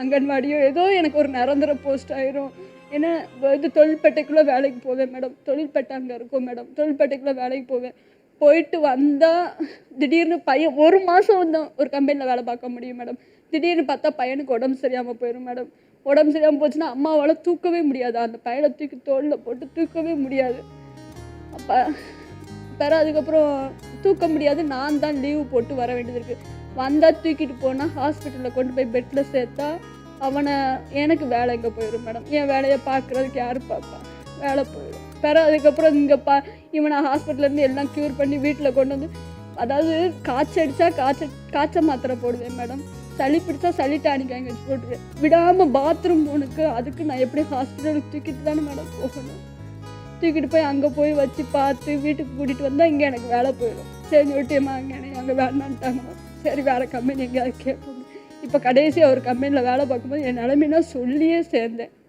அங்கன்வாடியோ ஏதோ எனக்கு ஒரு நிரந்தர போஸ்ட் ஆயிரும். ஏன்னா இது தொழில்பேட்டைக்குள்ளே வேலைக்கு போவேன் மேடம். தொழில்பேட்டை அங்கே இருக்கும் மேடம். தொழில்பேட்டைக்குள்ளே வேலைக்கு போவேன். போயிட்டு வந்தால் திடீர்னு பையன் ஒரு மாதம் தான் ஒரு கம்பெனியில் வேலை பார்க்க முடியும் மேடம். திடீர்னு பார்த்தா பையனுக்கு உடம்பு சரியாமல் போயிடும் மேடம். உடம்பு சரியாமல் போச்சுன்னா அம்மாவால் தூக்கவே முடியாது. அந்த பையனை தூக்கி தோளில் போட்டு தூக்கவே முடியாது. அப்போ பிற அதுக்கப்புறம் தூக்க முடியாது. நான் தான் லீவு போட்டு வர வேண்டியது இருக்குது வந்தால் தூக்கிட்டு போனால் ஹாஸ்பிட்டலில் கொண்டு போய் பெட்டில் சேர்த்தா அவனை எனக்கு வேலை இங்கே போயிடும் மேடம் என் வேலையை பார்க்குறதுக்கு யார் பார்ப்பா? வேலை போயிடும். பிற அதுக்கப்புறம் இங்கே பா இவனை ஹாஸ்பிட்டல்லேருந்து எல்லாம் க்யூர் பண்ணி வீட்டில் கொண்டு வந்து அதாவது காய்ச்சடிச்சா காய்ச்ச காய்ச்சல் காய்ச்சல் மாத்திரை போடுவேன் மேடம் சளி பிடிச்சா சளி டானிக் வாங்கி வச்சு போட்டுருவேன். விடாமல் பாத்ரூம் போனுக்கு அதுக்கு நான் எப்படி ஹாஸ்பிட்டலுக்கு தூக்கிட்டு தானே மேடம் போகணும்? தூக்கிட்டு போய் அங்கே போய் வச்சு பார்த்து வீட்டுக்கு கூட்டிகிட்டு வந்தால் இங்கே எனக்கு வேலை போயிடும். சரி சொல்லிட்டேம்மா அங்கே எனக்கு அங்கே வேணான்ட்டாங்க சரி வேறு கம்பெனி எங்கேயாவது கேட்போம். இப்போ கடைசி ஒரு கம்பெனியில் வேலை பார்க்கும்போது என் நிலமைனா சொல்லியே சேர்ந்தேன்.